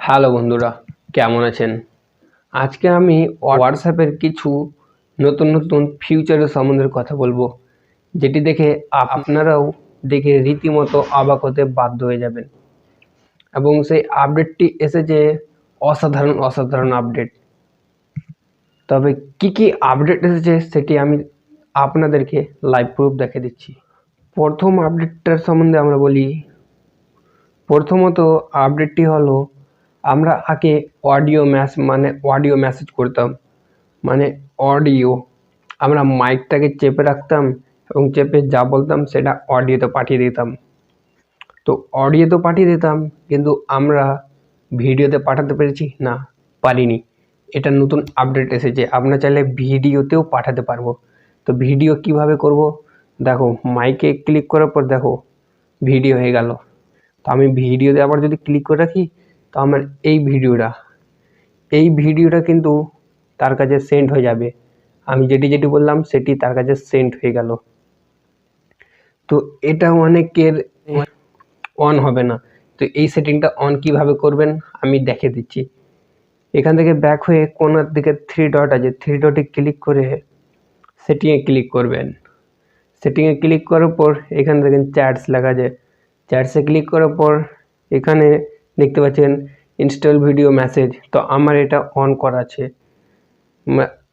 Hello বন্ধুরা, কেমন আছেন? আজকে আমি হোয়াটসঅ্যাপের কিছু নতুন নতুন ফিউচারের সম্বন্ধে কথা বলব, যেটি দেখে আপনারাও দেখে রীতিমতো অবাক হতে বাধ্য হয়ে যাবেন। এবং সেই আপডেটটি এসেছে অসাধারণ অসাধারণ আপডেট তবে কি কি আপডেট এসেছে সেটি আমি আপনাদেরকে লাইভ প্রুফ দেখে দিচ্ছি। প্রথম আপডেটটার সম্বন্ধে আমরা বলি, প্রথমত আপডেটটি হলো আমরা আগে অডিও ম্যাস মানে অডিও মেসেজ করতাম। মানে অডিও আমরা মাইকটাকে চেপে রাখতাম এবং চেপে যা বলতাম সেটা অডিওতে পাঠিয়ে দিতাম। তো অডিওতে পাঠিয়ে দিতাম, কিন্তু আমরা ভিডিওতে পাঠাতে পেরেছি? না, পারিনি। এটা নতুন আপডেট এসেছে। আপনারা চাইলে ভিডিওতেও পাঠাতে পারব। তো ভিডিও কীভাবে করব? দেখো মাইকে ক্লিক করার পর দেখো ভিডিও হয়ে গেল। তো আমি ভিডিওতে আবার যদি ক্লিক করে রাখি তো আমার এই ভিডিওটা এই ভিডিওটা কিন্তু তার কাছে সেন্ড হয়ে যাবে। আমি যেটি যেটি বললাম, সেটি তার কাছে সেন্ড হয়ে গেল। তো এটা অনেকের অন হবে না। তো এই সেটিংটা অন কীভাবে করবেন, আমি দেখে দিচ্ছি। এখান থেকে ব্যাক হয়ে কোনার দিকে থ্রি ডট আছে। থ্রি ডটে ক্লিক করে সেটিংয়ে ক্লিক করবেন। সেটিংয়ে ক্লিক করার পর এখানে দেখেন চ্যাটস লেখা যায় চ্যাটসে ক্লিক করার পর এখানে দেখতে পাচ্ছেন ইনস্টল ভিডিও মেসেজ তো আমার এটা অন করা আছে।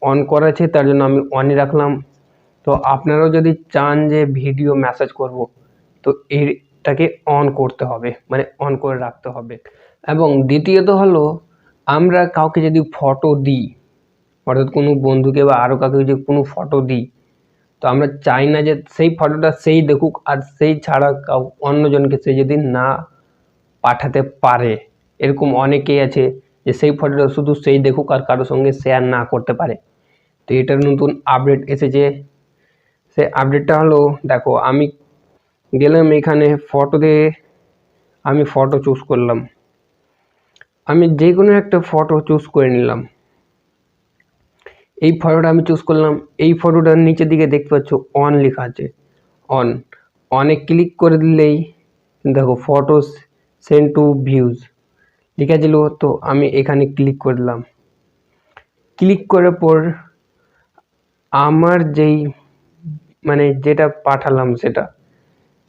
অন করা আছে, তার জন্য আমি অনই রাখলাম। তো আপনারাও যদি চান যে ভিডিও মেসেজ করব, তো এটাকে অন করতে হবে মানে অন করে রাখতে হবে। এবং দ্বিতীয়ত হলো, আমরা কাউকে যদি ফটো দিই, অর্থাৎ কোনো বন্ধুকে বা আরও কাউকে যদি কোনো ফটো দিই, তো আমরা চাই না যে সেই ফটোটা সেই দেখুক, আর সেই ছাড়া কাউ অন্যজনকে সে যদি না পাঠাতে পারে। এরকম অনেকেই আছে যে সেই ফটোটা শুধু সেই দেখুক আর কারোর সঙ্গে শেয়ার না করতে পারে। তো এটার নতুন আপডেট এসেছে। সে আপডেটটা হলো, দেখো, আমি গেলাম এখানে ফটোতে আমি ফটো চুজ করলাম। আমি যে কোনো একটা ফটো চুজ করে নিলাম। এই ফটোটা আমি চুজ করলাম। এই ফটোটার নিচের দিকে দেখতে পাচ্ছ অন লেখা আছে। অন অনে ক্লিক করে দিলেই, দেখো ফটোস সেন্ড টু ভিউজ। লেখা ছিল তো আমি এখানে ক্লিক করলাম। ক্লিক করার পর আমার যেই মানে যেটা পাঠালাম সেটা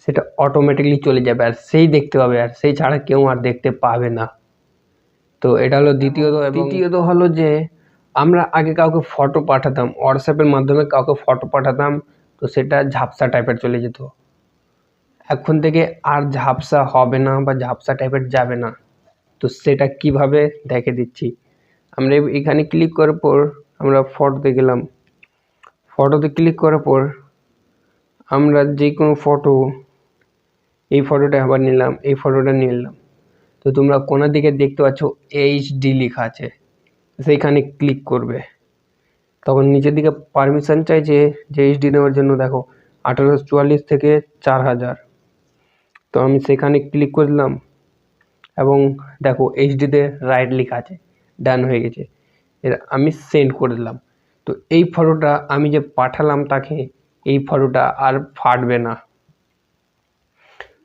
সেটা অটোমেটিকলি চলে যাবে আর সেই দেখতে পাবে আর সেই ছাড়া কেউ আর দেখতে পাবে না। তো এটা হলো দ্বিতীয়ত দ্বিতীয়ত হলো যে, আমরা আগে কাউকে ফটো পাঠাতাম হোয়াটসঅ্যাপের মাধ্যমে কাউকে ফটো পাঠাতাম, তো সেটা ঝাপসা টাইপের চলে যেত। এখন থেকে আর ঝাপসা হবে না বা ঝাপসা টাইপের যাবে না। তো সেটা কীভাবে দেখে দিচ্ছি? আমরা এখানে ক্লিক করার পর আমরা ফটোতে গেলাম। ফটোতে ক্লিক করার পর আমরা যে কোনো ফটো এই ফটোটা আবার নিলাম, এই ফটোটা নিলাম তো তোমরা কোনার দিকে দেখতে পাচ্ছ এইচ ডি লেখা আছে। সেইখানে ক্লিক করবে। তখন নিচের দিকে পারমিশন চাইছে যে এইচ ডি নেওয়ার জন্য দেখো, আঠারোশো চুয়াল্লিশ থেকে চার হাজার। তো আমি সেখানে ক্লিক করলাম এবং দেখো এইচডিতে রাইট লেখা আছে ডান হয়ে গেছে। এর আমি সেন্ড করে দিলাম। তো এই ফটোটা আমি যে পাঠালাম তাকে, এই ফটোটা আর ফাটবে না।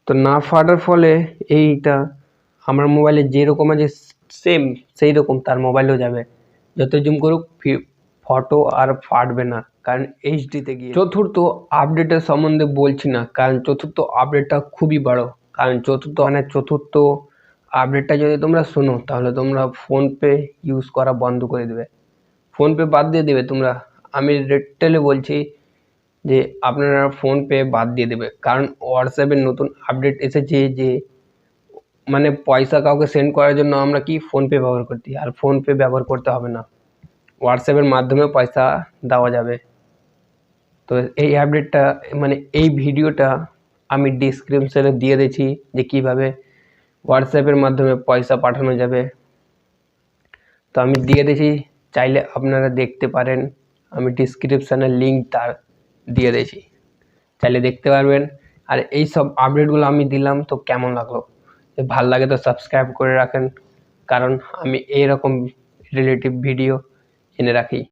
তো না ফাটার ফলে এইটা আমার মোবাইলে যেরকম আছে সেম সেই রকম তার মোবাইলেও যাবে। যত জুম করুক ফটো আর ফাটবে না। কারণ এইচডিতে গিয়ে। চতুর্থ আপডেটের সম্বন্ধে বলছি না, কারণ চতুর্থ আপডেটটা খুবই বড়। কারণ চতুর্থ মানে চতুর্থ আপডেটটা যদি তোমরা শোনো, তাহলে তোমরা ফোনপে ইউজ করা বন্ধ করে দেবে। ফোনপে বাদ দিয়ে দেবে তোমরা। আমি রেটেলে বলছি যে, আপনারা ফোনপে বাদ দিয়ে দেবে। কারণ হোয়াটসঅ্যাপের নতুন আপডেট এসেছে যে মানে পয়সা কাউকে সেন্ড করার জন্য আমরা কি ফোনপে ব্যবহার করতে আর ফোনপে ব্যবহার করতে হবে না। হোয়াটসঅ্যাপের মাধ্যমে পয়সা দেওয়া যাবে। তো এই আপডেটটা মানে এই ভিডিওটা আমি ডিসক্রিপশানে দিয়ে দিয়েছি যে কীভাবে হোয়াটসঅ্যাপের মাধ্যমে পয়সা পাঠানো যাবে। তো আমি দিয়ে দিয়েছি, চাইলে আপনারা দেখতে পারেন, আমি ডিসক্রিপশানে লিঙ্ক তার দিয়ে দিয়েছি। চাইলে দেখতে পারবেন। আর এই সব আপডেটগুলো আমি দিলাম তো কেমন লাগল? ভালো লাগে তো সাবস্ক্রাইব করে রাখেন, কারণ আমি এইরকম রিলেটিভ ভিডিও এনে রাখি।